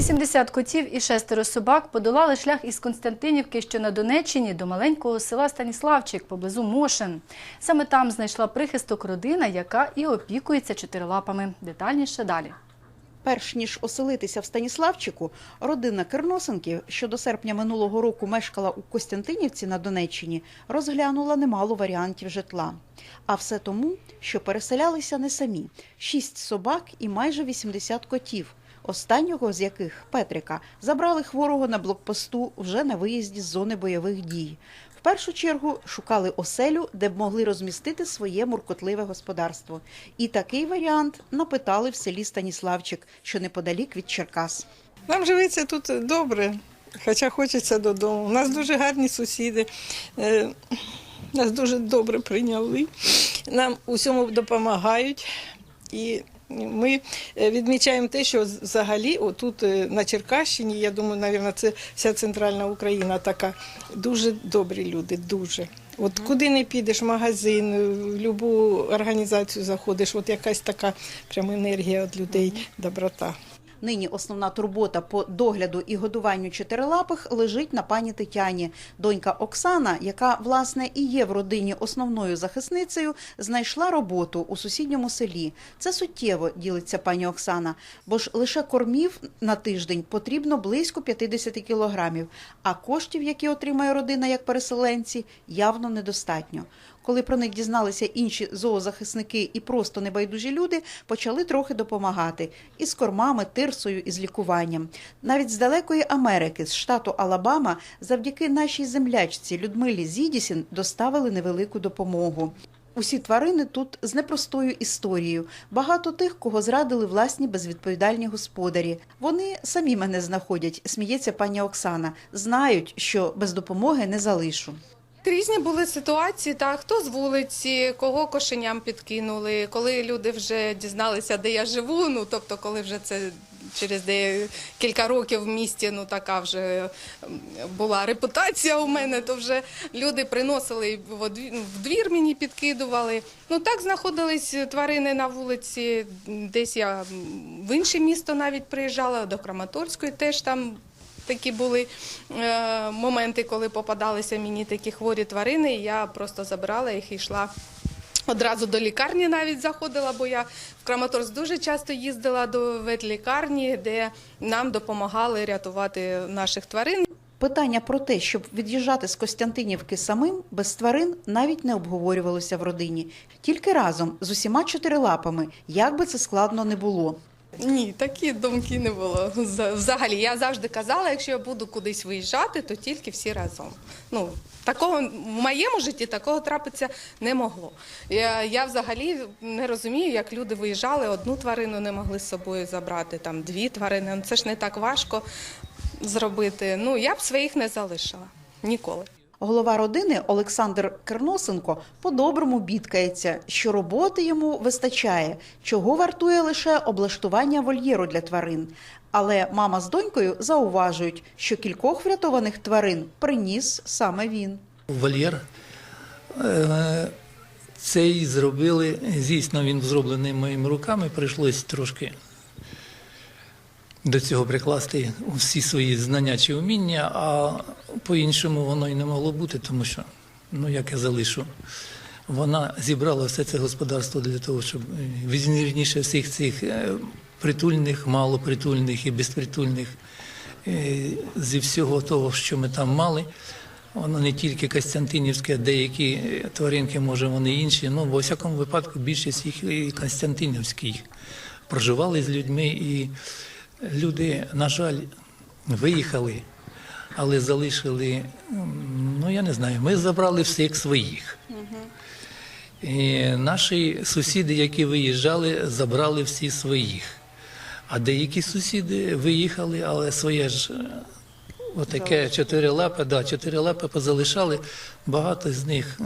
80 котів і шестеро собак подолали шлях із Константинівки, що на Донеччині, до маленького села Станіславчик поблизу Мошин. Саме там знайшла прихисток родина, яка і опікується чотирилапами. Детальніше далі. Перш ніж оселитися в Станіславчику, родина Керносенків, що до серпня минулого року мешкала у Костянтинівці на Донеччині, розглянула немало варіантів житла. А все тому, що переселялися не самі – шість собак і майже 80 котів, останнього з яких, Петрика, забрали хворого на блокпосту вже на виїзді з зони бойових дій. В першу чергу шукали оселю, де б могли розмістити своє муркотливе господарство. І такий варіант напитали в селі Станіславчик, що неподалік від Черкас. Нам живеться тут добре, хоча хочеться додому. У нас дуже гарні сусіди, е, нас дуже добре прийняли, нам усьому допомагають. І ми е, відмічаємо те, що взагалі отут е, на Черкащині, я думаю, навірно, це вся центральна Україна така. Дуже добрі люди, дуже. От куди не підеш, в магазин, в будь-яку організацію заходиш, от якась така прям енергія від людей, доброта. Нині основна турбота по догляду і годуванню чотирилапих лежить на пані Тетяні. Донька Оксана, яка власне і є в родині основною захисницею, знайшла роботу у сусідньому селі. Це суттєво ділиться пані Оксана, бо ж лише кормів на тиждень потрібно близько 50 кілограмів, а коштів, які отримає родина як переселенці, явно недостатньо. Коли про них дізналися інші зоозахисники і просто небайдужі люди, почали трохи допомагати і з кормами, тирсою, і з лікуванням. Навіть з далекої Америки, з штату Алабама, завдяки нашій землячці Людмилі Зідісін доставили невелику допомогу. Усі тварини тут з непростою історією. Багато тих, кого зрадили власні безвідповідальні господарі. Вони самі мене знаходять, сміється пані Оксана. Знають, що без допомоги не залишу. Різні були ситуації, так хто з вулиці, кого кошеням підкинули, коли люди вже дізналися, де я живу. Ну тобто, коли вже це через де кілька років в місті, ну така вже була репутація у мене, то вже люди приносили в в двір мені підкидували. Ну так знаходились тварини на вулиці. Десь я в інше місто навіть приїжджала до Краматорської, теж там такі були е, моменти, коли попадалися мені такі хворі тварини. і Я просто забирала їх і йшла. Одразу до лікарні навіть заходила, бо я в Краматорськ дуже часто їздила до ветлікарні, де нам допомагали рятувати наших тварин. Питання про те, щоб від'їжджати з Костянтинівки самим без тварин, навіть не обговорювалося в родині. Тільки разом з усіма чотирилапами, як би це складно не було. Ні, такі думки не було. Взагалі, я завжди казала, якщо я буду кудись виїжджати, то тільки всі разом. Ну, такого в моєму житті такого трапитися не могло. Я, я взагалі не розумію, як люди виїжджали, одну тварину не могли з собою забрати, там дві тварини. Ну, Це ж не так важко зробити. Ну, я б своїх не залишила ніколи. Голова родини Олександр Керносенко по-доброму бідкається, що роботи йому вистачає, чого вартує лише облаштування вольєру для тварин. Але мама з донькою зауважують, що кількох врятованих тварин приніс саме він. Вольєр. Е, Цей зробили, звісно, він зроблений моїми руками, прийшлось трошки до цього прикласти всі свої знання чи вміння, а по-іншому воно і не могло бути, тому що, ну як я залишу, вона зібрала все це господарство для того, щоб е, всіх цих е, притульних, малопритульних і безпритульних е, зі всього того, що ми там мали. Воно не тільки Костянтинівське, деякі тваринки, може, вони інші. Ну, в усякому випадку більшість їх і Костянтинівські проживали з людьми, і люди, на жаль, виїхали, але залишили, ну я не знаю, ми забрали всіх своїх. І наші сусіди, які виїжджали, забрали всі своїх. А деякі сусіди виїхали, але своє ж е, отаке чотири лапи, да, чотири лапи позалишали. Багато з них е,